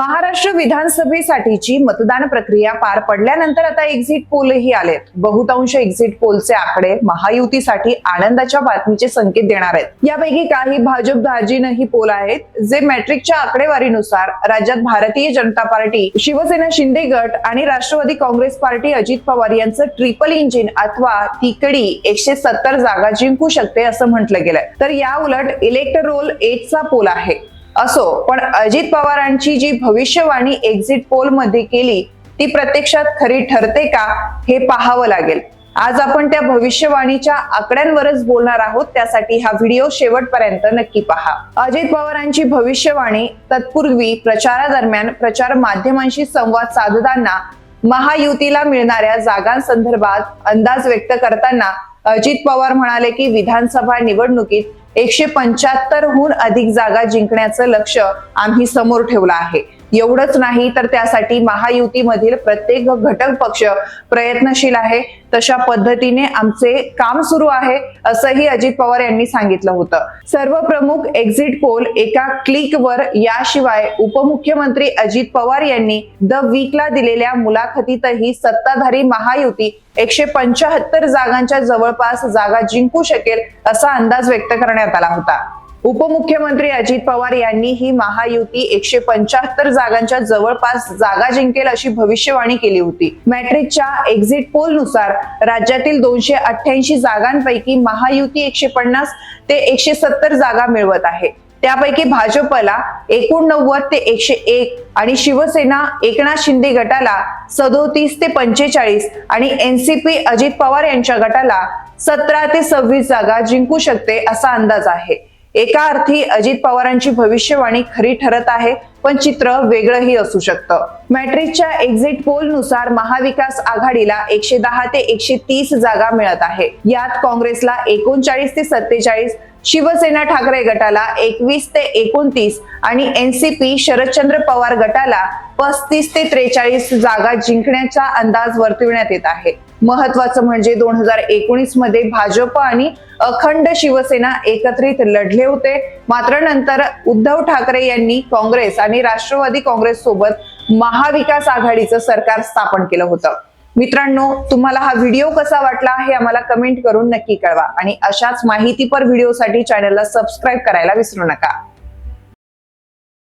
महाराष्ट्र विधानसभेसाठीची मतदान प्रक्रिया पार पडल्यानंतर आता एक्झिट पोलही आलेत. बहुतांश एक्झिट पोलचे आकडे महायुतीसाठी आनंदाच्या बातमीचे संकेत देणार आहेत. यापैकी काही भाजप दाजीनही पोल आहेत जे मॅट्रिकच्या आकडेवारीनुसार राज्यात भारतीय जनता पार्टी शिवसेना शिंदे गट आणि राष्ट्रवादी काँग्रेस पार्टी अजित पवार यांचं ट्रिपल इंजिन अथवा तिकडी एकशे सत्तर जागा जिंकू शकते असं म्हटलं गेलंय. तर या उलट इलेक्टरोल एटचा पोल आहे. असो पण अजित पवारांची जी भविष्यवाणी एक्झिट पोलमध्ये केली ती प्रत्यक्षात खरी ठरते का हे पाहावं लागेल. आज आपण त्या भविष्यवाणीच्या आकड्यांवरच बोलणार आहोत त्यासाठी हा व्हिडिओ शेवटपर्यंत नक्की पहा. अजित पवारांची भविष्यवाणी तत्पूर्वी प्रचारादरम्यान प्रचार माध्यमांशी संवाद साधताना महायुतीला मिळणाऱ्या जागांसंदर्भात अंदाज व्यक्त करताना अजित पवार म्हणाले की विधानसभा निवडणुकीत एकशे पंच्याहत्तरहून अधिक जागा जिंकण्याचं लक्ष आम्ही समोर ठेवलं आहे. एवढंच नाही तर त्यासाठी महायुतीमधील प्रत्येक घटक पक्ष प्रयत्नशील आहे. तशा पद्धतीने आमचे काम सुरू आहे असंही अजित पवार यांनी सांगितलं होतं. सर्व प्रमुख एक्झिट पोल एका क्लिकवर याशिवाय उपमुख्यमंत्री अजित पवार यांनी द वीकला दिलेल्या मुलाखतीतही सत्ताधारी महायुती एकशे पंचाहत्तर जागांच्या जवळपास जागा जिंकू शकेल असा अंदाज व्यक्त करण्यात आला होता. उपमुख्यमंत्री अजित पवार यांनी ही महायुती एकशे पंच्याहत्तर जागांच्या जवळपास जागा जिंकेल अशी भविष्यवाणी केली होती. मॅट्रिकच्या एक्झिट पोलनुसार राज्यातील दोनशे अठ्ठ्याऐंशी जागांपैकी महायुती एकशे पन्नास ते एकशे सत्तर जागा मिळवत आहे. त्यापैकी भाजपला एकोणनव्वद ते एकशे एक आणि शिवसेना एकनाथ शिंदे गटाला सदोतीस ते पंचेचाळीस आणि एनसीपी अजित पवार यांच्या गटाला सतरा ते सव्वीस जागा जिंकू शकते असा अंदाज आहे. एका अर्थी अजित पवारांची भविष्यवाणी खरी ठरत आहे पण चित्र वेगळंही असू शकतं. मॅट्रिकच्या एक्झिट पोलनुसार महाविकास आघाडीला एकशे दहा ते एकशे तीस जागा मिळत आहे. यात काँग्रेसला एकोणचाळीस ते सत्तेचाळीस शिवसेना ठाकरे गटाला एकवीस ते एकोणतीस आणि एनसीपी शरदचंद्र पवार गटाला पस्तीस ते त्रेचाळीस जागा जिंकण्याचा अंदाज वर्तविण्यात येत आहे. महत्वाचं म्हणजे दोन हजार एकोणीसमध्ये भाजप आणि अखंड शिवसेना एकत्रित लढले होते. मात्र नंतर उद्धव ठाकरे यांनी काँग्रेस आणि राष्ट्रवादी काँग्रेस सोबत महाविकास आघाडीचं सरकार स्थापन केलं होतं. मित्रांनो तुम्हाला हा व्हिडिओ कसा वाटला हे आम्हाला कमेंट करून नक्की कळवा. आणि अशाच माहितीपर व्हिडिओसाठी चॅनलला सबस्क्राईब करायला विसरू नका.